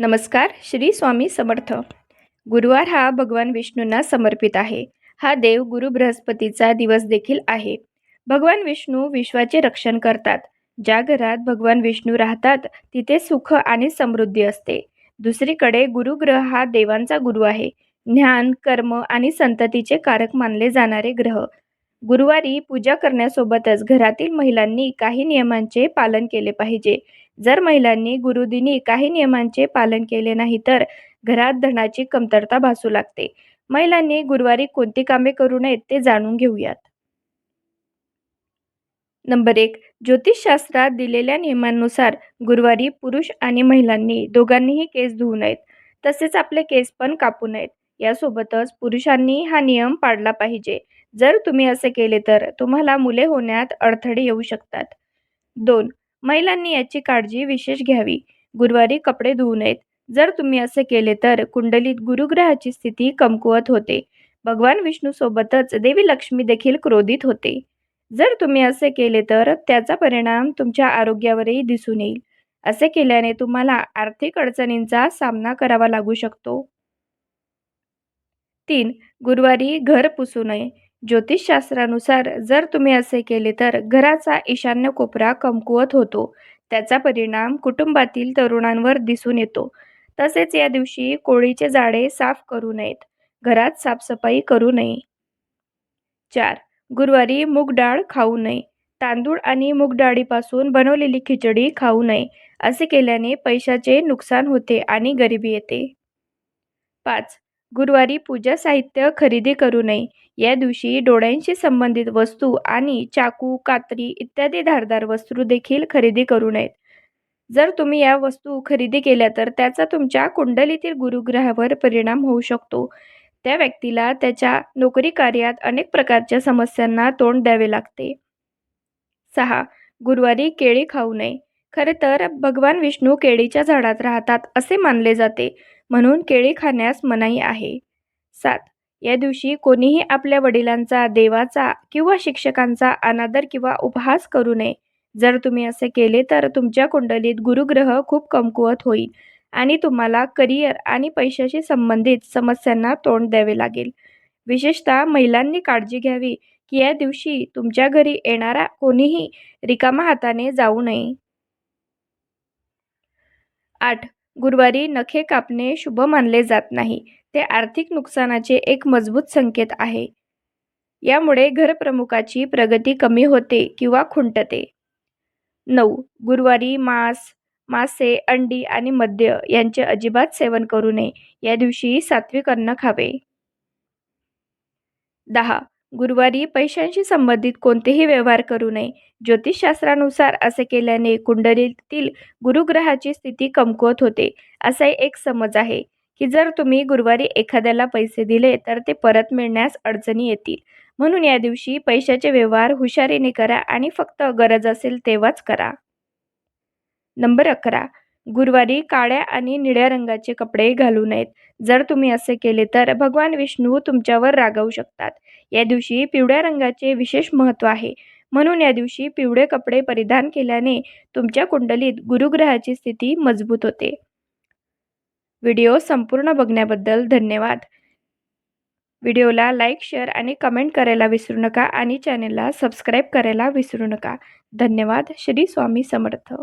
नमस्कार श्री स्वामी समर्थ. गुरुवार हा भगवान विष्णूंना समर्पित आहे. हा देव गुरु बृहस्पतीचा दिवस देखील आहे. भगवान विष्णू विश्वाचे रक्षण करतात. ज्या घरात भगवान विष्णू राहतात तिथे सुख आणि समृद्धी असते. दुसरीकडे गुरुग्रह हा देवांचा गुरु आहे. ज्ञान कर्म आणि संततीचे कारक मानले जाणारे ग्रह. गुरुवारी पूजा करण्यासोबतच घरातील महिलांनी काही नियमांचे पालन केले पाहिजे. जर महिलांनी गुरुदिनी काही नियमांचे पालन केले नाही तर घरात धनाची कमतरता भासू लागते. महिलांनी गुरुवारी कोणती कामे करू नयेत ते जाणून घेऊयात. नंबर एक ज्योतिषशास्त्रात दिलेल्या नियमांनुसार गुरुवारी पुरुष आणि महिलांनी दोघांनीही केस धुवू नयेत. तसेच आपले केस पण कापू नयेत. यासोबतच पुरुषांनी हा नियम पाळला पाहिजे. जर तुम्ही असे केले तर तुम्हाला मुले होण्यात अडथळे येऊ शकतात. दोन महिलांनी याची काळजी विशेष घ्यावी. गुरुवारी कपडे धुवू नयेत. जर तुम्ही असे केले तर कुंडलीत गुरुग्रहाची स्थिती कमकुवत होते. भगवान विष्णूसोबतच देवी लक्ष्मी देखील क्रोधित होते. जर तुम्ही असे केले तर त्याचा परिणाम तुमच्या आरोग्यावरही दिसून येईल. असे केल्याने तुम्हाला आर्थिक अडचणींचा सामना करावा लागू शकतो. तीन. गुरुवारी घर पुसू नये. ज्योतिषशास्त्रानुसार जर तुम्ही असे केले तर घराचा ईशान्य कोपरा कमकुवत होतो. त्याचा परिणाम कुटुंबातील तरुणांवर दिसून येतो. तसेच या दिवशी कोळीचे जाडे साफ करू नयेत. घरात साफसफाई करू नये. चार. गुरुवारी मूग डाळ खाऊ नये. तांदूळ आणि मूग डाळीपासून बनवलेली खिचडी खाऊ नये. असे केल्याने पैशाचे नुकसान होते आणि गरिबी येते. पाच. गुरुवारी पूजा साहित्य खरेदी करू नये. या दिवशी डोळ्यांशी संबंधित वस्तू आणि चाकू कात्री इत्यादी धारदार वस्तू देखील खरेदी करू नयेत. जर तुम्ही या वस्तू खरेदी केल्या तर त्याचा तुमच्या कुंडलीतील गुरुग्रहावर परिणाम होऊ शकतो. त्या व्यक्तीला त्याच्या नोकरी कार्यात अनेक प्रकारच्या समस्यांना तोंड द्यावे लागते. सहा. गुरुवारी केळी खाऊ नये. खरे तर भगवान विष्णू केळीच्या झाडात राहतात असे मानले जाते. म्हणून केळी खाण्यास मनाई आहे. सात. या दिवशी कोणीही आपल्या वडिलांचा देवाचा किंवा शिक्षकांचा अनादर किंवा उपहास करू नये. जर तुम्ही असे केले तर तुमच्या कुंडलीत गुरुग्रह खूप कमकुवत होईल आणि तुम्हाला करिअर आणि पैशाशी संबंधित समस्यांना तोंड द्यावे लागेल. विशेषतः महिलांनी काळजी घ्यावी की या दिवशी तुमच्या घरी येणारा कोणीही रिकामा हाताने जाऊ नये. आठ. गुरुवारी नखे कापणे शुभ मानले जात नाही. ते आर्थिक नुकसानाचे एक मजबूत संकेत आहे. यामुळे घरप्रमुखाची प्रगती कमी होते किंवा खुंटते. नऊ. गुरुवारी मांस मासे अंडी आणि मद्य यांचे अजिबात सेवन करू नये. या दिवशी सात्विक अन्न खावे. दहा. गुरुवारी पैशांशी संबंधित कोणतेही व्यवहार करू नये. ज्योतिषशास्त्रानुसार असे केल्याने कुंडलीतील गुरुग्रहाची स्थिती कमकुवत होते असा एक समज आहे की जर तुम्ही गुरुवारी एखाद्याला पैसे दिले तर ते परत मिळण्यास अडचणी येतील. म्हणून या दिवशी पैशाचे व्यवहार हुशारीने करा आणि फक्त गरज असेल तेव्हाच करा. नंबर अकरा. गुरुवारी काळ्या आणि निळ्या रंगाचे कपडे घालू नयेत. जर तुम्ही असे केले तर भगवान विष्णू तुमच्यावर रागावू शकतात. या दिवशी पिवळ्या रंगाचे विशेष महत्त्व आहे. म्हणून या दिवशी पिवळे कपडे परिधान केल्याने तुमच्या कुंडलीत गुरुग्रहाची स्थिती मजबूत होते. व्हिडिओ संपूर्ण बघण्याबद्दल धन्यवाद. व्हिडिओला लाईक शेअर आणि कमेंट करायला विसरू नका आणि चॅनलला सबस्क्राईब करायला विसरू नका. धन्यवाद. श्री स्वामी समर्थ.